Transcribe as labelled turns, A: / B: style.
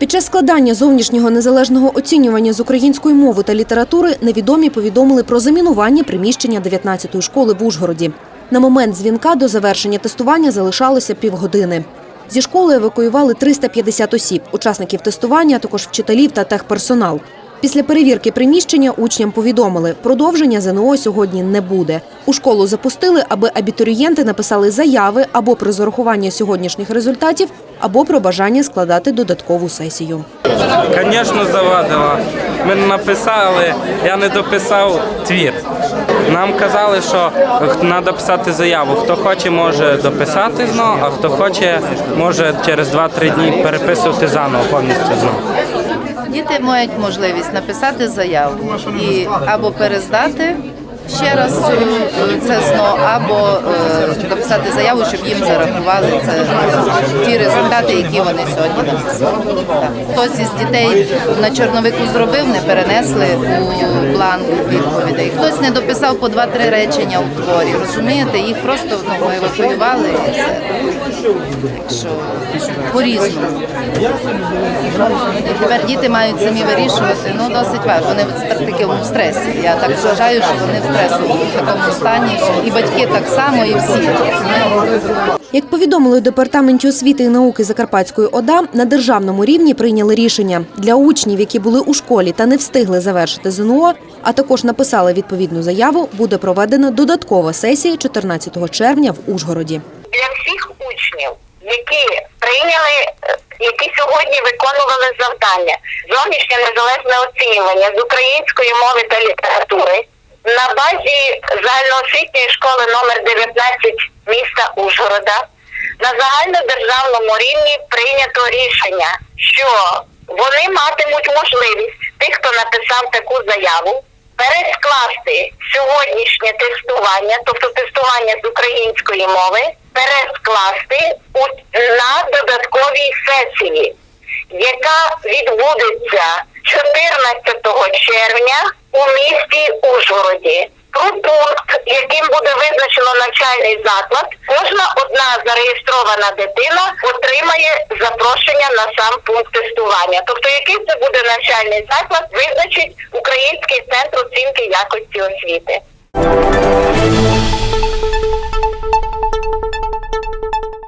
A: Під час складання зовнішнього незалежного оцінювання з української мови та літератури невідомі повідомили про замінування приміщення 19-ї школи в Ужгороді. На момент дзвінка до завершення тестування залишалося півгодини. Зі школи евакуювали 350 осіб, учасників тестування, а також вчителів та техперсонал. Після перевірки приміщення учням повідомили, продовження ЗНО сьогодні не буде. У школу запустили, аби абітурієнти написали заяви або про зарахування сьогоднішніх результатів, або про бажання складати додаткову сесію.
B: Звісно, завадила. Ми написали, я не дописав твір. Нам казали, що треба писати заяву. Хто хоче, може дописати знову, а хто хоче, може через 2-3 дні переписувати заново, повністю знову.
C: Діти мають можливість написати заяву і або перездати ще раз е, це ЗНО, або е, написати заяву, щоб їм зарахували це ті результати, які вони сьогодні написали. Хтось із дітей на чорновику зробив, не перенесли у бланк відповідей. Хтось не дописав по два-три речення у творі. Розумієте, їх просто ну, ми евакуювали і все. Так що по-різному. Тепер діти мають самі вирішувати. Ну досить важко. Вони в такому стресі. Я так вважаю, що вони в такому стані. І батьки так само, і всі.
A: Як повідомили у департаменті освіти і науки Закарпатської ОДА, на державному рівні прийняли рішення для учнів, які були у школі та не встигли завершити ЗНО, а також написали відповідну заяву, буде проведена додаткова сесія 14 червня в Ужгороді.
D: для всіх учнів, які прийняли, е, які сьогодні виконували завдання зовнішнє незалежне оцінювання з української мови та літератури на базі загальноосвітньої школи номер 19 міста Ужгорода на загальнодержавному рівні прийнято рішення, що вони матимуть можливість тих, хто написав таку заяву, перескласти сьогоднішнє тестування, тобто тестування з української мови, перескласти у- на додатковій сесії, яка відбудеться 14 червня у місті Ужгороді. Про яким буде визначено навчальний заклад, кожна одна зареєстрована дитина отримає запрошення на сам пункт тестування. Тобто, який це буде навчальний заклад, визначить Український центр оцінки якості освіти.